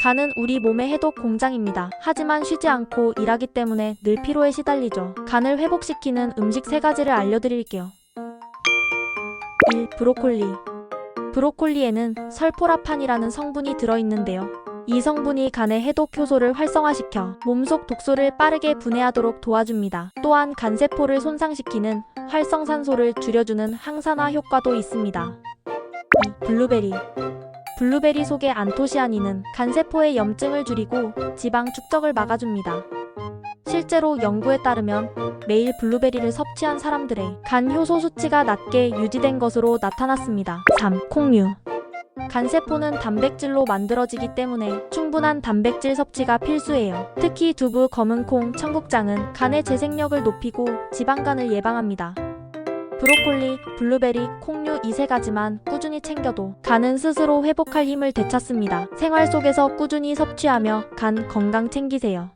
간은 우리 몸의 해독 공장입니다. 하지만 쉬지 않고 일하기 때문에 늘 피로에 시달리죠. 간을 회복시키는 음식 세 가지를 알려드릴게요. 1. 브로콜리. 브로콜리에는 설포라판이라는 성분이 들어있는데요. 이 성분이 간의 해독 효소를 활성화시켜 몸속 독소를 빠르게 분해하도록 도와줍니다. 또한 간세포를 손상시키는 활성산소를 줄여주는 항산화 효과도 있습니다. 2. 블루베리. 블루베리 속의 안토시아닌은 간세포의 염증을 줄이고 지방 축적을 막아줍니다. 실제로 연구에 따르면 매일 블루베리를 섭취한 사람들의 간 효소 수치가 낮게 유지된 것으로 나타났습니다. 3. 콩류. 간세포는 단백질로 만들어지기 때문에 충분한 단백질 섭취가 필수예요. 특히 두부, 검은콩, 청국장은 간의 재생력을 높이고 지방간을 예방합니다. 브로콜리, 블루베리, 콩류 이세 가지만 꾸준히 챙겨도 간은 스스로 회복할 힘을 되찾습니다. 생활 속에서 꾸준히 섭취하며 간 건강 챙기세요.